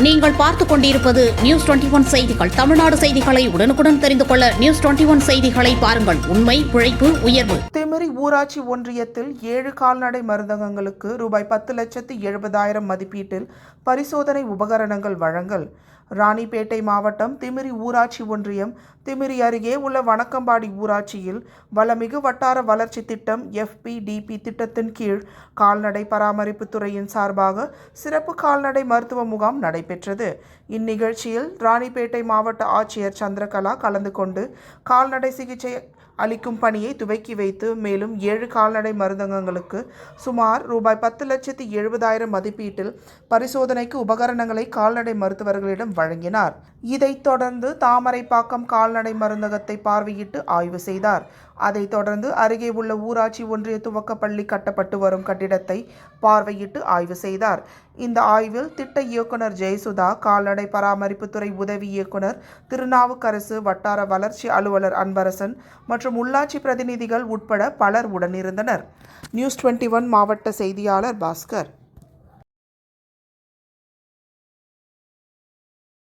நீங்கள் பார்த்துக் கொண்டிருப்பது நியூஸ் டுவெண்டி ஒன் செய்திகள். தமிழ்நாடு செய்திகளை உடனுக்குடன் தெரிந்து கொள்ள நியூஸ் டுவெண்டி ஒன் செய்திகளை பாருங்கள். உண்மை உழைப்பு உயர்வு. திமிரி ஊராட்சி ஒன்றியத்தில் ஏழு கால்நடை மருந்தகங்களுக்கு ரூபாய் பத்து லட்சத்து எழுபதாயிரம் மதிப்பீட்டில் பரிசோதனை உபகரணங்கள் வழங்கல். ராணிப்பேட்டை மாவட்டம் திமிரி ஊராட்சி ஒன்றியம். திமிரி அருகே உள்ள வணக்கம்பாடி ஊராட்சியில் வளமிகு வட்டார வளர்ச்சி திட்டம் எஃபிடிபி திட்டத்தின் கீழ் கால்நடை பராமரிப்பு துறையின் சார்பாக சிறப்பு கால்நடை மருத்துவ முகாம் நடைபெற்றது. இந்நிகழ்ச்சியில் ராணிப்பேட்டை மாவட்ட ஆட்சியர் சந்திரகலா கலந்து கொண்டு கால்நடை சிகிச்சை அளிக்கும் பணியை துவக்கி வைத்து மேலும் ஏழு கால்நடை மருந்தகங்களுக்கு சுமார் ரூபாய் பத்து லட்சத்தி எழுபதாயிரம் மதிப்பீட்டில் பரிசோதனைக்கு உபகரணங்களை கால்நடை மருத்துவர்களிடம் வழங்கினார். இதைத் தொடர்ந்து தாமரைப்பாக்கம் கால்நடை மருந்தகத்தை பார்வையிட்டு ஆய்வு செய்தார். அதைத் தொடர்ந்து அருகே உள்ள ஊராட்சி ஒன்றிய துவக்கப்பள்ளி கட்டப்பட்டு வரும் கட்டிடத்தை பார்வையிட்டு ஆய்வு செய்தார். இந்த ஆய்வில் திட்ட இயக்குனர் ஜெயசுதா கால்நடை பராமரிப்புத்துறை உதவி இயக்குனர் திருநாவுக்கரசு வட்டார வளர்ச்சி அலுவலர் அன்பரசன் மற்றும் உள்ளாட்சி பிரதிநிதிகள் உட்பட பலர் உடனிருந்தனர். நியூஸ் டுவெண்ட்டி ஒன் மாவட்ட செய்தியாளர் பாஸ்கர்.